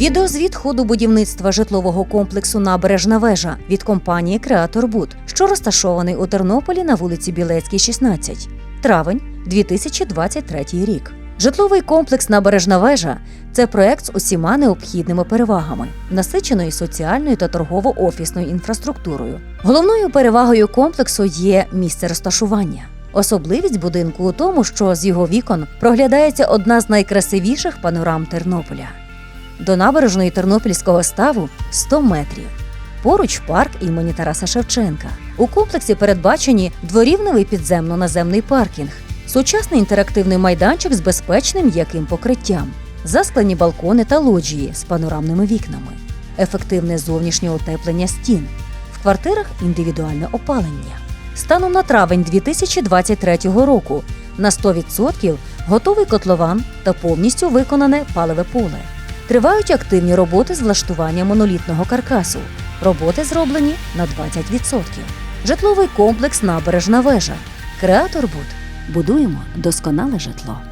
Відеозвіт ходу будівництва житлового комплексу Набережна вежа від компанії Креатор Буд, що розташований у Тернополі на вулиці Білецькій, 16. Травень 2023 рік. Житловий комплекс Набережна вежа це проект з усіма необхідними перевагами, насиченою соціальною та торгово-офісною інфраструктурою. Головною перевагою комплексу є місце розташування. Особливість будинку у тому, що з його вікон проглядається одна з найкрасивіших панорам Тернополя. До набережної Тернопільського ставу 100 метрів. Поруч парк імені Тараса Шевченка. У комплексі передбачені дворівневий підземно-наземний паркінг, сучасний інтерактивний майданчик з безпечним м'яким покриттям, засклені балкони та лоджії з панорамними вікнами, ефективне зовнішнє утеплення стін, в квартирах індивідуальне опалення. Станом на травень 2023 року на 100% готовий котлован та повністю виконане паливе поле. Тривають активні роботи з влаштування монолітного каркасу. Роботи зроблені на 20%. Житловий комплекс Набережна вежа. Креатор Буд. Будуємо досконале житло.